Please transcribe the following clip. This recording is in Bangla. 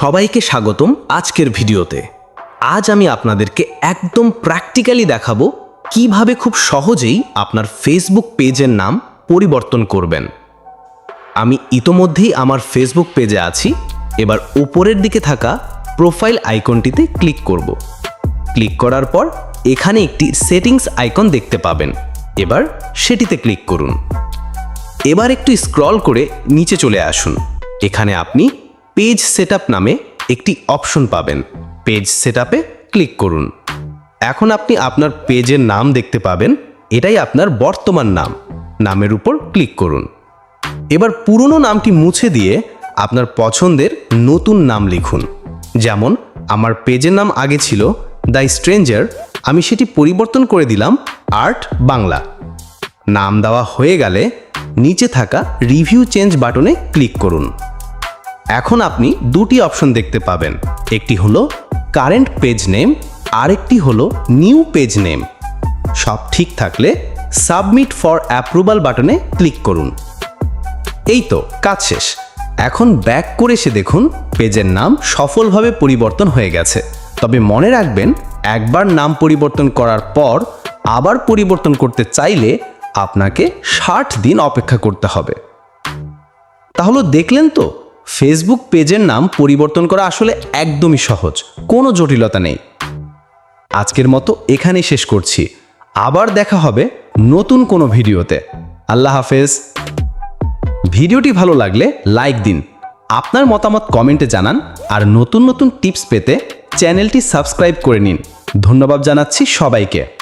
সবাইকে স্বাগতম আজকের ভিডিওতে। আজ আমি আপনাদেরকে একদম প্র্যাকটিক্যালি দেখাবো কীভাবে খুব সহজেই আপনার ফেসবুক পেজের নাম পরিবর্তন করবেন। আমি ইতোমধ্যেই আমার ফেসবুক পেজে আছি, এবার উপরের দিকে থাকা প্রোফাইল আইকনটিতে ক্লিক করব। ক্লিক করার পর এখানে একটি সেটিংস আইকন দেখতে পাবেন। এবার সেটিতে ক্লিক করুন। এবার একটু স্ক্রল করে নিচে চলে আসুন। এখানে আপনি পেজ সেটআপ নামে একটি অপশন পাবেন। পেজ সেটআপে ক্লিক করুন। এখন আপনি আপনার পেজের নাম দেখতে পাবেন। এটাই আপনার বর্তমান নাম। নামের উপর ক্লিক করুন। এবার পুরনো নামটি মুছে দিয়ে আপনার পছন্দের নতুন নাম লিখুন। যেমন, আমার পেজের নাম আগে ছিল দ্য স্ট্রেঞ্জার। আমি সেটি পরিবর্তন করে দিলাম আর্ট বাংলা। নাম দেওয়া হয়ে গেলে নিচে থাকা রিভিউ চেঞ্জ বাটনে ক্লিক করুন। এখন আপনি দুটি অপশন দেখতে পাবেন। একটি হলো কারেন্ট পেজ নেম, আরেকটি হলো নিউ পেজ নেম। সব ঠিক থাকলে সাবমিট ফর অ্যাপ্রুভাল বাটনে ক্লিক করুন। এই তো, কাজ শেষ। এখন ব্যাক করে এসে দেখুন, পেজের নাম সফলভাবে পরিবর্তন হয়ে গেছে। তবে মনে রাখবেন, একবার নাম পরিবর্তন করার পর আবার পরিবর্তন করতে চাইলে আপনাকে ষাট দিন অপেক্ষা করতে হবে। তাহলে দেখলেন তো ফেসবুক পেজের নাম পরিবর্তন করা আসলে একদমই সহজ। কোনো জটিলতা নেই। আজকের মতো এখানেই শেষ করছি। আবার দেখা হবে নতুন কোনো ভিডিওতে। আল্লাহ হাফেজ। ভিডিওটি ভালো লাগলে লাইক দিন। আপনার মতামত কমেন্টে জানান আর নতুন নতুন টিপস পেতে চ্যানেলটি সাবস্ক্রাইব করে নিন। ধন্যবাদ জানাচ্ছি সবাইকে।